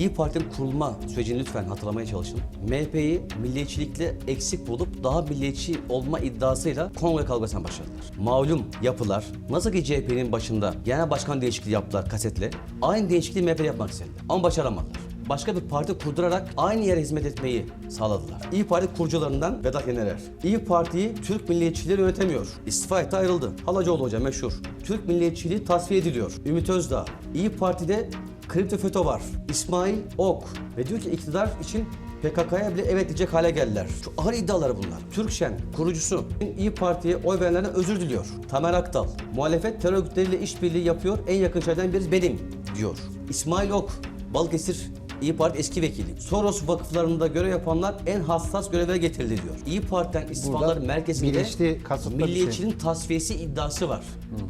İyi Parti'nin kurulma sürecini lütfen hatırlamaya çalışın. MHP'yi milliyetçilikle eksik bulup daha milliyetçi olma iddiasıyla kongre kavgasına başladılar. Malum yapılar, nasıl ki CHP'nin başında genel başkan değişikliği yaptılar kasetle, aynı değişikliği MHP yapmak istediler. Ama başaramadılar başka bir parti kurdurarak aynı yere hizmet etmeyi sağladılar. İyi Parti kurucularından Vedat Yenerer. İyi Parti'yi Türk milliyetçileri yönetemiyor. İstifa etti ayrıldı. Halacıoğlu Hoca meşhur. Türk milliyetçiliği tasfiye ediliyor. Ümit Özdağ. İyi Parti'de kripto FETÖ var. İsmail Ok. Ve diyor ki iktidar için PKK'ya bile evet diyecek hale geldiler. Çok ağır iddiaları bunlar. Türkşen kurucusu İyi Parti'ye oy verenlerden özür diliyor. Tamer Aktal. Muhalefet terör örgütleriyle işbirliği yapıyor. En yakın şeylerden biri benim diyor. İsmail Ok. Balıkesir İyi Parti eski vekili. Soros vakıflarında görev yapanlar en hassas görevlere getirildi diyor. İyi Parti'den istifaların Burada merkezinde şey. milliyetçinin tasfiyesi iddiası var.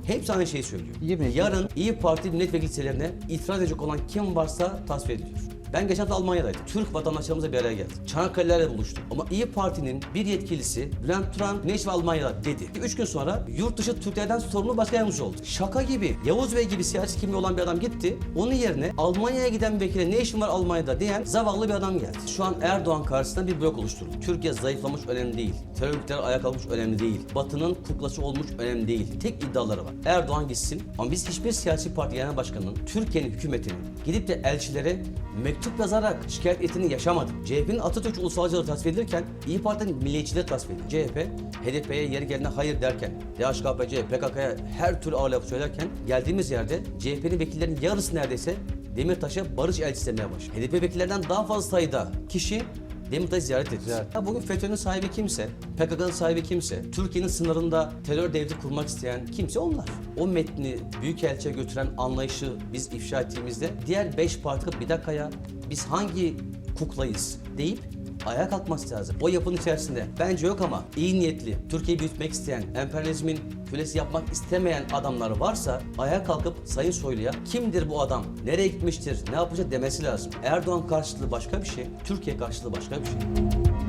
Hepsi aynı şeyi söylüyor. Mi? Yarın İyi Parti milletvekili listelerine itiraz edecek olan kim varsa tasfiye ediliyor. Ben geçen hafta Almanya'daydım. Türk vatandaşlarımızla bir araya geldik. Çanakkale'lerle buluştuk. Ama İyi Parti'nin bir yetkilisi Bülent Turan ne iş var Almanya'da dedi. Üç gün sonra yurt dışı Türklerden sorumlu başka yardımcı oldu. Şaka gibi. Yavuz Bey gibi siyasi kimliği olan bir adam gitti. Onun yerine Almanya'ya giden vekile ne işin var Almanya'da diyen zavallı bir adam geldi. Şu an Erdoğan karşısında bir blok oluşturuldu. Türkiye zayıflamış önemli değil. Terör örgütleri ayağa kalkmış önemli değil. Batı'nın kuklası olmuş önemli değil. Tek iddiaları var. Erdoğan gitsin ama biz hiçbir siyasi parti genel başkanının, Türkiye'nin hükümetinin gidip de elçilere mektup yazarak şikayet ettiğini yaşamadık. CHP'nin Atatürk ulusalcılığı tasfiye edilirken İyi Parti'nin milliyetçiliği tasfiye edildi. CHP, HDP'ye yeri geldiğinde hayır derken, DHKPC, PKK'ya her türlü ağır laf söylerken geldiğimiz yerde CHP'nin vekillerinin yarısı neredeyse Demirtaş'a barış elçisi demeye başladı. HDP vekillerinden daha fazla sayıda kişi Demirtaş'ı ziyaret etti. Ziyaret. Ya bugün FETÖ'nün sahibi kimse, PKK'nın sahibi kimse, Türkiye'nin sınırında terör devleti kurmak isteyen kimse onlar. O metni Büyükelçi'ye götüren anlayışı biz ifşa ettiğimizde diğer beş parti bir dakika ya biz hangi kuklayız deyip ayağa kalkması lazım. O yapının içerisinde bence yok ama iyi niyetli, Türkiye'yi büyütmek isteyen, emperyalizmin kölesi yapmak istemeyen adamlar varsa ayağa kalkıp Sayın Soylu'ya kimdir bu adam, nereye gitmiştir, ne yapacak demesi lazım. Erdoğan karşılığı başka bir şey, Türkiye karşılığı başka bir şey.